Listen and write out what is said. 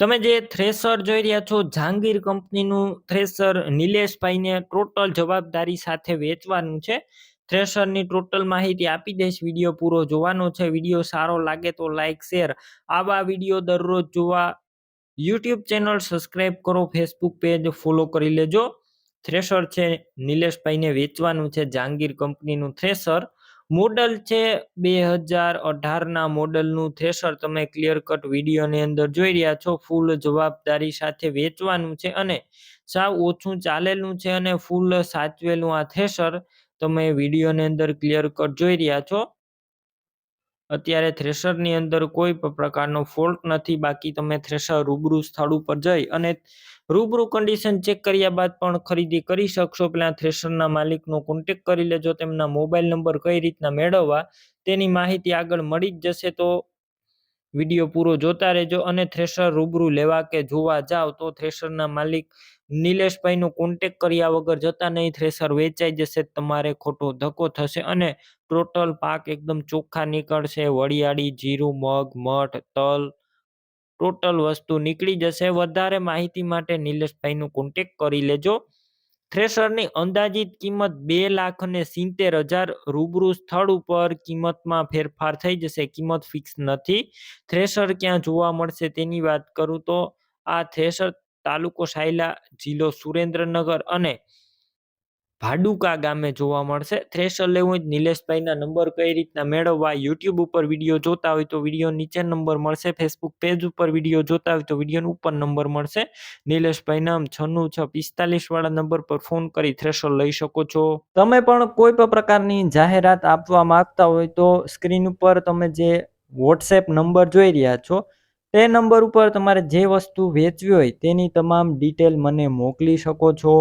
તમે જે થ્રેસર જોઈ રહ્યા છો જહાંગીર કંપનીનું થ્રેસર નિલેશભાઈને ટોટલ જવાબદારી સાથે વેચવાનું છે. થ્રેસરની ટોટલ માહિતી આપી દઈશ, વીડિયો પૂરો જોવાનો છે. વીડિયો સારો લાગે તો લાઈક, શેર. આવા વીડિયો દરરોજ જોવા યુટ્યુબ ચેનલ સબસ્ક્રાઈબ કરો, ફેસબુક પેજ ફોલો કરી લેજો. થ્રેસર છે નિલેશભાઈને વેચવાનું છે જહાંગીર કંપનીનું થ્રેસર મોડલ છે બે હજાર અઢારના મોડલનું. થ્રેસર તમે ક્લિયર કટ વિડીયોની અંદર જોઈ રહ્યા છો. ફૂલ જવાબદારી સાથે વેચવાનું છે અને સાવ ઓછું ચાલેલું છે અને ફૂલ સાચવેલું આ થ્રેસર તમે વિડીયોની અંદર ક્લિયર કટ જોઈ રહ્યા છો. અત્યારે થ્રેશરની અંદર કોઈ પણ પ્રકારનો ફોલ્ટ નથી, બાકી તમે થ્રેશર રૂબરૂ સ્થળ ઉપર જઈ અને રૂબરૂ કન્ડિશન ચેક કર્યા બાદ પણ ખરીદી કરી શકશો. પેલા થ્રેશરના માલિકનો કોન્ટેક કરી લેજો, તેમના મોબાઈલ નંબર કઈ રીતના મેળવવા તેની માહિતી આગળ મળી જ જશે. તો વીડિયો પૂરો જોતા રહેજો અને થ્રેશર રૂબરૂ લેવા કે જોવા જાઓ તો થ્રેશરના માલિક નિલેશભાઈનો કોન્ટેક કર્યા વગર જતા નહીં. થ્રેસર વેચાઈ જશે, તમારે ખોટો ધક્કો થશે અને ટોટલ પાક એકદમ ચોખ્ખા નીકળશે. વડિયાળી જીરું, મગ, મઠ, તલ, ટોટલ વસ્તુ નીકળી જશે. વધારે માહિતી માટે નિલેશભાઈનો કોન્ટેક કરી લેજો. થ્રેસરની અંદાજિત કિંમત બે લાખ અને સિત્તેર હજાર રૂબરૂ સ્થળ ઉપર કિંમતમાં ફેરફાર થઈ જશે. કિંમત ફિક્સ નથી. થ્રેશર ક્યાં જોવા મળશે તેની વાત કરું તો આ થ્રેશર તાલુકો સાયલા, જિલ્લો સુરેન્દ્રનગર અને ભાડુકા ગામે જોવા મળશે. થ્રેશર લેવું હોય નિલેશભાઈના નંબર કઈ રીતના મેળવવા યુટ્યુબ ઉપર વીડિયો જોતા હોય તો વીડિયો નીચે નંબર મળશે. ફેસબુક પેજ ઉપર વીડિયો જોતા હોય તો વીડિયો ઉપર નંબર મળશે. નિલેશભાઈ નામ છન્નું છ પિસ્તાલીસ વાળા નંબર પર ફોન કરી થ્રેશર લઈ શકો છો. તમે પણ કોઈ પણ પ્રકારની જાહેરાત આપવા માંગતા હોય તો સ્ક્રીન ઉપર તમે જે વોટ્સએપ નંબર જોઈ રહ્યા છો, તે નંબર ઉપર તમારે જે વસ્તુ વેચવી હોય તેની તમામ ડિટેલ મને મોકલી શકો છો.